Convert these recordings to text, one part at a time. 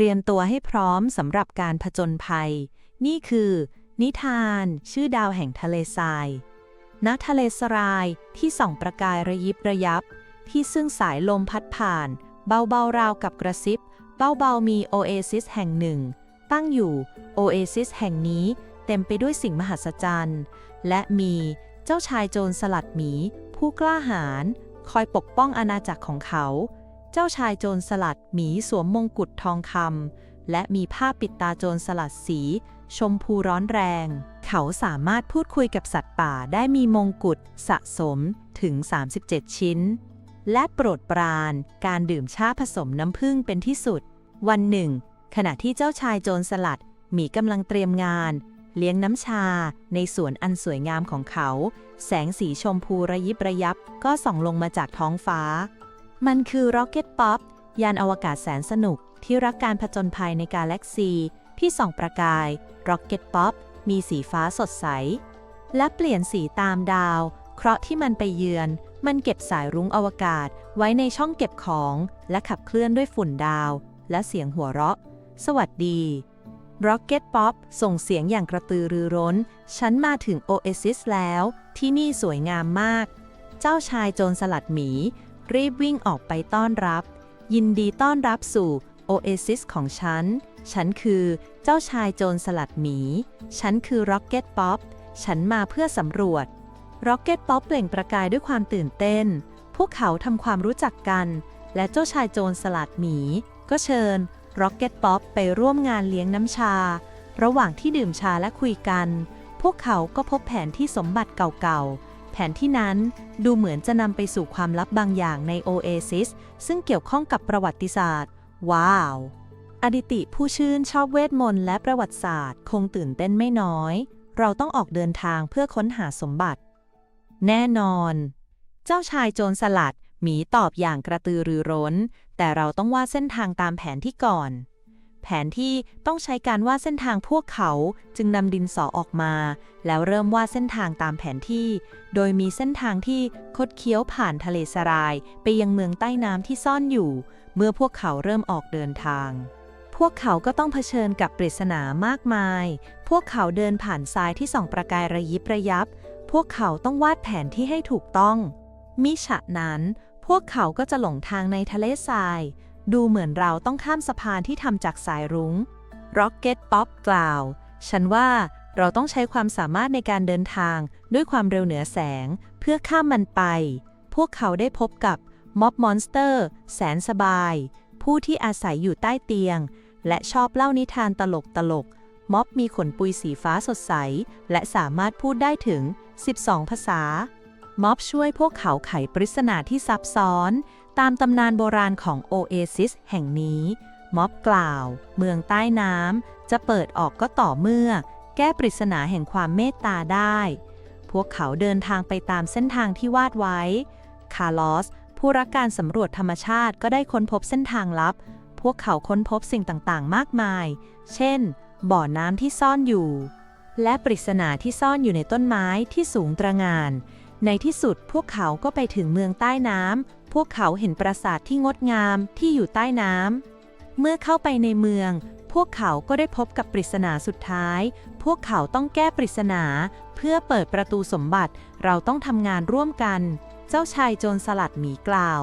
เตรียมตัวให้พร้อมสำหรับการผจญภัย นี่คือ นิทาน ชื่อดาวแห่งทะเลทราย ณ ทะเลสรายที่ส่องประกายระยิบระยับ ที่ซึ่งสายลมพัดผ่าน เบาๆราวกับกระซิบ เบาๆมีโอเอซิสแห่งหนึ่ง ตั้งอยู่โอเอซิสแห่งนี้เต็มไปด้วยสิ่งมหัศจรรย์ และมีเจ้าชายโจรสลัดหมี ผู้กล้าหาญคอยปกป้องอาณาจักรของเขา จ้าชายโจรสลัดหมีสวมมงกุฎทองคำและมีผ้าปิดตาโจรสลัดสี ชมพูร้อนแรง เขาสามารถพูดคุยกับสัตว์ป่าได้มีมงกุฎสะสมถึง 37 ชิ้น และโปรดปรานการดื่มชาผสมน้ำผึ้งเป็นที่สุด วันหนึ่ง ขณะที่เจ้าชายโจรสลัดหมีกำลังเตรียมงาน เลี้ยงน้ำชาในสวนอันสวยงามของเขา แสงสีชมพูระยิบระยับก็ส่องลงมาจากท้องฟ้า มันคือ Rocket Pop ยานอวกาศแสนสนุกที่รักการผจญภัยในกาแล็กซีที่ส่องประกาย Rocket Pop มีสีฟ้าสดใส และเปลี่ยนสีตามดาว เคราะห์ที่มันไปเยือน มันเก็บสายรุ้งอวกาศไว้ในช่องเก็บของ และขับเคลื่อนด้วยฝุ่นดาว และเสียงหัวเราะ สวัสดี Rocket Pop ส่งเสียงอย่างกระตือรือร้น ฉันมาถึงโอเอซิสแล้ว ที่นี่สวยงามมาก เจ้าชายโจรสลัดหมี รีบวิ่งออกไปต้อนรับ ยินดีต้อนรับสู่โอเอซิสของฉัน ฉันคือเจ้าชายโจรสลัดหมี ฉันคือ Rocket Pop ฉันมาเพื่อสำรวจ Rocket Pop เปล่งประกายด้วยความตื่นเต้น พวกเขาทำความรู้จักกัน และเจ้าชายโจรสลัดหมี ก็เชิญ Rocket Pop ไปร่วมงานเลี้ยงน้ำชา ระหว่างที่ดื่มชาและคุยกัน พวกเขาก็พบแผนที่สมบัติเก่าๆ แผนที่นั้นดูเหมือนจะนำไปสู่ความลับบางอย่างในโอเอซิสซึ่งเกี่ยวข้องกับประวัติศาสตร์ ว้าว อดิติผู้ชื่นชอบเวทมนต์และประวัติศาสตร์ คงตื่นเต้นไม่น้อย เราต้องออกเดินทางเพื่อค้นหาสมบัติ แน่นอน เจ้าชายโจรสลัดหมีตอบอย่างกระตือรือร้น แต่เราต้องวาดเส้นทางตามแผนที่ก่อน ผนที่ต้องใช้การวาดเส้นทางพวกเขาจึงนำดินสอออกมา แล้วเริ่มวาดเส้นทางตามแผนที่ โดยมีเส้นทางที่คดเคี้ยวผ่านทะเลสราย ไปยังเมืองใต้น้ำที่ซ่อนอยู่ เมื่อพวกเขาเริ่มออกเดินทาง พวกเขาก็ต้องเผชิญกับปริศนามากมาย พวกเขาเดินผ่านทรายที่ส่องประกายระยิบระยับ พวกเขาต้องวาดแผนที่ให้ถูกต้อง มิฉะนั้น พวกเขาก็จะหลงทางในทะเลทราย ดูเหมือนเราต้องข้ามสะพานที่ทำจากสายรุง้ง Rocket Pop กล่าว ฉันว่าเราต้องใช้ความสามารถในการเดินทางด้วยความเร็วเหนือแสง เพื่อข้ามมันไป พวกเขาได้พบกับม็อบมอนสเตอร์ แสนสบาย ผู้ที่อาศัยอยู่ใต้เตียง และชอบเล่านิทานตลกตลกม็อบมีขนปุยสีฟ้าสดใส และสามารถพูดได้ถึง 12 ภาษาม็อบช่วยพวกเขาไขปริศนาที่ซับซ้อน ตามตำนานโบราณของโอเอซิสแห่งนี้ ม็อบกล่าว เมืองใต้น้ำจะเปิดออกก็ต่อเมื่อ แก้ปริศนาแห่งความเมตตาได้ พวกเขาเดินทางไปตามเส้นทางที่วาดไว้ คาร์ลอส ผู้รักการสำรวจธรรมชาติก็ได้ค้นพบเส้นทางลับ พวกเขาค้นพบสิ่งต่างๆ มากมาย เช่น บ่อน้ำที่ซ่อนอยู่ และปริศนาที่ซ่อนอยู่ในต้นไม้ที่สูงตระหงานในที่สุดพวกเขาก็ไปถึงเมืองใต้น้ำ พวกเขาเห็นปราสาทที่งดงามที่อยู่ใต้น้ำ เมื่อเข้าไปในเมือง พวกเขาก็ได้พบกับปริศนาสุดท้าย พวกเขาต้องแก้ปริศนา เพื่อเปิดประตูสมบัติ เราต้องทำงานร่วมกัน เจ้าชายโจรสลัดหมีกล่าว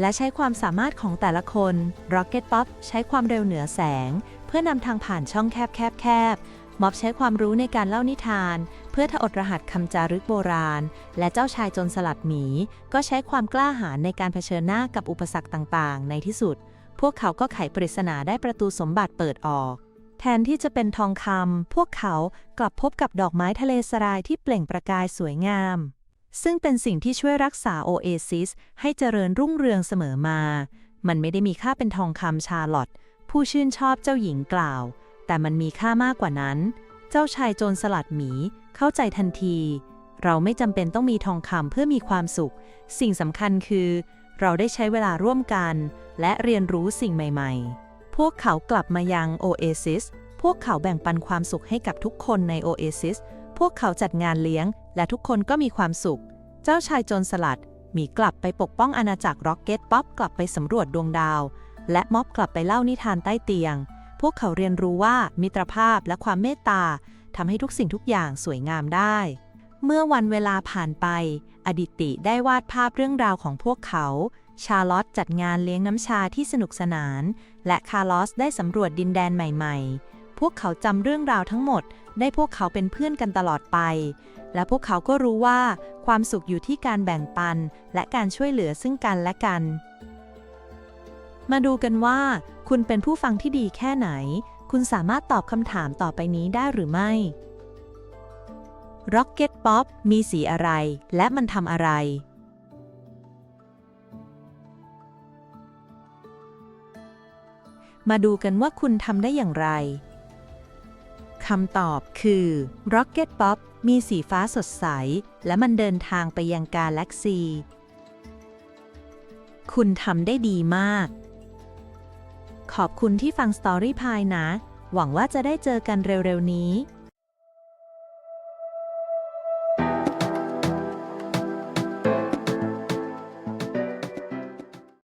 และใช้ความสามารถของแต่ละคน Rocket Pop ใช้ความเร็วเหนือแสง เพื่อนำทางผ่านช่องแคบแคบแคบ ม็อบใช้ความรู้ในการเล่านิทาน เพื่อถอดรหัสคำจารึกโบราณ และเจ้าชายจรสลัดหมี ก็ใช้ความกล้าหาญในการเผชิญหน้ากับอุปสรรคต่างๆ ในที่สุด พวกเขาก็ไขปริศนาได้ประตูสมบัติเปิดออก แทนที่จะเป็นทองคำพวกเขากลับพบกับดอกไม้ทะเลสรายที่เปล่งประกายสวยงาม ซึ่งเป็นสิ่งที่ช่วยรักษาโอเอซิสให้เจริญรุ่งเรืองเสมอมา มันไม่ได้มีค่าเป็นทองคำชาลอตผู้ชื่นชอบเจ้าหญิงกล่าว แต่มันมีค่ามากกว่านั้น เจ้าชายโจรสลัดหมีเข้าใจทันที เราไม่จำเป็นต้องมีทองคำเพื่อมีความสุข สิ่งสำคัญคือ เราได้ใช้เวลาร่วมกัน และเรียนรู้สิ่งใหม่ ๆ พวกเขากลับมายังโอเอซิสพวกเขาแบ่งปันความสุขให้กับทุกคนในโอเอซิสพวกเขาจัดงานเลี้ยง และทุกคนก็มีความสุข เจ้าชายโจรสลัดหมีกลับไปปกป้องอาณาจักรร็อกเก็ตป๊อปกลับไปสำรวจดวงดาว และม็อบกลับไปเล่านิทานใต้เตียง พวกเขาเรียนรู้ว่ามิตรภาพและความเมตตาทำให้ทุกสิ่งทุกอย่างสวยงามได้ เมื่อวันเวลาผ่านไป อดิติได้วาดภาพเรื่องราวของพวกเขา ชาร์ลอตจัดงานเลี้ยงน้ำชาที่สนุกสนาน และคาร์ลอสได้สำรวจดินแดนใหม่ๆ พวกเขาจำเรื่องราวทั้งหมด ได้พวกเขาเป็นเพื่อนกันตลอดไป และพวกเขาก็รู้ว่า ความสุขอยู่ที่การแบ่งปัน และการช่วยเหลือซึ่งกันและกัน มาดูกันว่า คุณเป็นผู้ฟังที่ดีแค่ไหน คุณสามารถตอบคำถามต่อไปนี้ได้หรือไม่ Rocket Pop มีสีอะไร และมันทำอะไร มาดูกันว่าคุณทำได้อย่างไรคำตอบคือ Rocket Pop มีสีฟ้าสดใส และมันเดินทางไปยังกาแล็กซี คุณทำได้ดีมาก ขอบคุณที่ฟังสตอรี่พายนะ หวังว่าจะได้เจอกันเร็วๆนี้